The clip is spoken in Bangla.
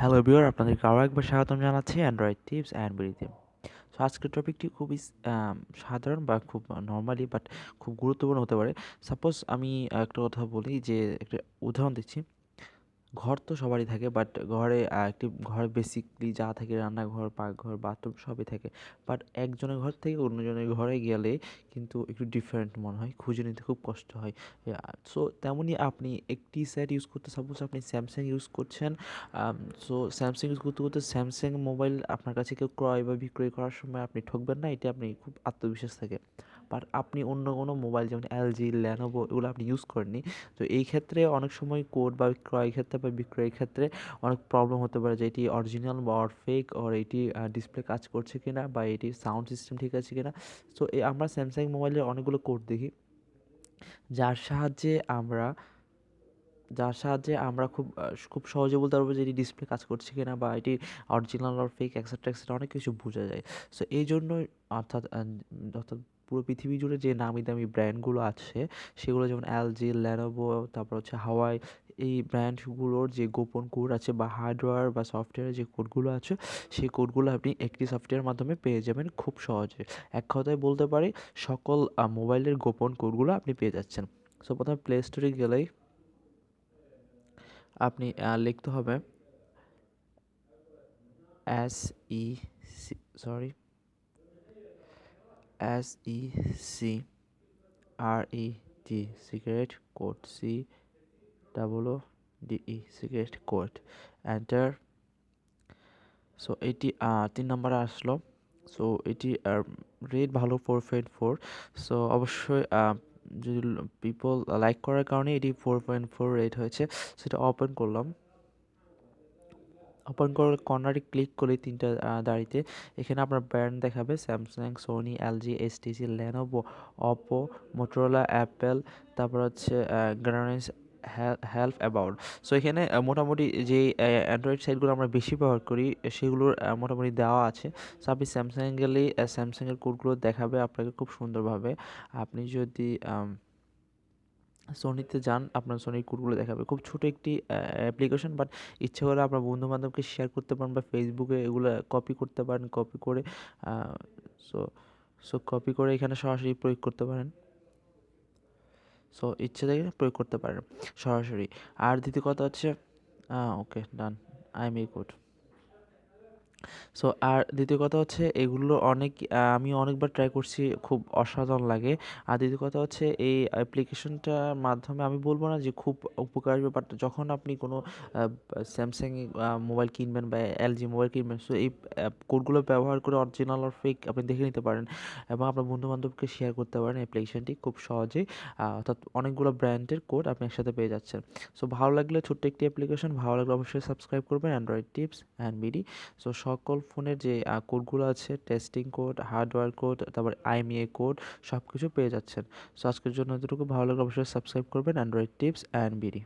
হ্যালো বিওর আপনাদেরকে আরও একবার স্বাগতম জানাচ্ছি অ্যান্ড্রয়েড টিপস অ্যান্ড বিডিতে সো আজকের টপিকটি খুবই সাধারণ বা খুব নর্মালি বাট খুব গুরুত্বপূর্ণ হতে পারে। সাপোজ আমি একটা কথা বলি, যে একটা উদাহরণ দিচ্ছি। ঘর তো সবারই থাকে বাট ঘরে একটি ঘরে বেসিকলি যা থাকে, রান্নাঘর, পাকঘর বাথরুম সবই থাকে। বাট একজনের ঘর থেকে অন্যজনের ঘরে গেলে কিন্তু একটু ডিফারেন্ট মনে হয়, খুঁজে নিতে খুব কষ্ট হয়। সো তেমনই আপনি একটি সেট ইউজ করতে সাপোজ আপনি স্যামসাং ইউজ করছেন সো স্যামসাং ইউজ করতে করতে স্যামসাং মোবাইল আপনার কাছে কেউ ক্রয় বা বিক্রয় করার সময় আপনি ঠকবেন না, এটা আপনি খুব আত্মবিশ্বাস থাকে। বাট আপনি অন্য কোনো মোবাইল যেমন এলজি ল্যানোভো এগুলো আপনি ইউজ করেননি। তো এই ক্ষেত্রে অনেক সময় কোড বা ক্রয় ক্ষেত্রে বা বিক্রয়ের ক্ষেত্রে অনেক প্রবলেম হতে পারে যে এটি অরিজিনাল বা অর ফেক অর এটি ডিসপ্লে কাজ করছে কিনা বা এটির সাউন্ড সিস্টেম ঠিক আছে কিনা। সো আমরা স্যামসাং মোবাইলের অনেকগুলো কোড দেখি। যার সাহায্যে আমরা, যার সাহায্যে আমরা খুব খুব সহজে বলতে পারব যে এটি ডিসপ্লে কাজ করছে কিনা বা এটি অরিজিনাল আর ফেক এক্সেট্রা এক্সেট্রা অনেক কিছু বোঝা যায়। সো এই জন্যই অর্থাৎ অর্থাৎ পুরো পৃথিবী জুড়ে যে নামি দামি ব্র্যান্ডগুলো আছে, সেগুলো যেমন এলজি ল্যানোভো তারপর হচ্ছে হাওয়াই এই ব্র্যান্ডগুলোর যে গোপন কোড আছে বা হার্ডওয়্যার বা সফটওয়্যারের যে কোডগুলো আছে, সেই কোডগুলো আপনি একটি সফটওয়্যারের মাধ্যমে পেয়ে যাবেন খুব সহজে। এক কথায় বলতে পারি, সকল মোবাইলের গোপন কোডগুলো আপনি পেয়ে যাচ্ছেন। সো প্রথমে প্লে স্টোরে গেলেই আপনি লিখতে হবে S E sorry S E C R E T secret code C double O D E secret code enter so এটি তিন নম্বরে আসলো। সো এটি রেট ভালো ফোর পয়েন্ট ফোর সো অবশ্যই যদি পিপল লাইক করার কারণে এটি ফোর পয়েন্ট ফোর রেট হয়েছে, সেটা ওপেন করলাম। ওপেন করার কর্নারে ক্লিক করে তিনটা দাঁড়িতে, এখানে আপনার ব্র্যান্ড দেখাবে Samsung Sony LG HTC Lenovo Oppo Motorola Apple তারপর হচ্ছে গ্রানেস হেল্প অ্যাবাউট সো এখানে মোটামুটি যে অ্যান্ড্রয়েড সাইটগুলো আমরা বেশি ব্যবহার করি, সেগুলোর মোটামুটি দেওয়া আছে। সো আপনি স্যামসাং গেলেই স্যামসাংয়ের কোডগুলো দেখাবে, আপনাকে খুব সুন্দরভাবে। আপনি যদি সোনিতে যান, আপনার সোনির কোডগুলো দেখাবে। খুব ছোট একটি অ্যাপ্লিকেশন বাট ইচ্ছে করে আপনার বন্ধু বান্ধবকে শেয়ার করতে পারেন বা ফেসবুকে এগুলো কপি করতে পারেন কপি করে সো সো কপি করে এখানে সরাসরি প্রয়োগ করতে পারেন। সো ইচ্ছে থেকে প্রয়োগ করতে পারেন সরাসরি। আর দ্বিতীয় কথা হচ্ছে okay done I M code so আর দ্বিতীয় কথা হচ্ছে এগুলো অনেক আমি অনেকবার ট্রাই করছি, খুব অসাধারণ লাগে। আর দ্বিতীয় কথা হচ্ছে এই অ্যাপ্লিকেশনটার মাধ্যমে আমি বলব না যে খুব উপকার বাট যখন আপনি কোনো স্যামসাং মোবাইল কিনবেন বা এলজি মোবাইল কিনবেন সো এই কোডগুলো ব্যবহার করে অরিজিনাল আর ফেক আপনি দেখে নিতে পারেন এবং আপনার বন্ধু বান্ধবকে শেয়ার করতে পারেন অ্যাপ্লিকেশনটি খুব সহজেই। অর্থাৎ অনেকগুলো ব্র্যান্ডের কোড আপনি একসাথে পেয়ে যাচ্ছেন। সো ভালো লাগলে ছোট্ট একটি অ্যাপ্লিকেশন ভালো লাগলে অবশ্যই সাবস্ক্রাইব করবেন Android tips and BD so সকল ফোনের যে কোডগুলো আছে টেস্টিং কোড হার্ডওয়্যার কোড তারপর আইএমইএ কোড সব কিছু পেয়ে যাচ্ছেন। সো আজকের জন্য এতটুকু। ভালো লাগলে অবশ্যই সাবস্ক্রাইব করবেন অ্যান্ড্রয়েড টিপস অ্যান্ড বিডি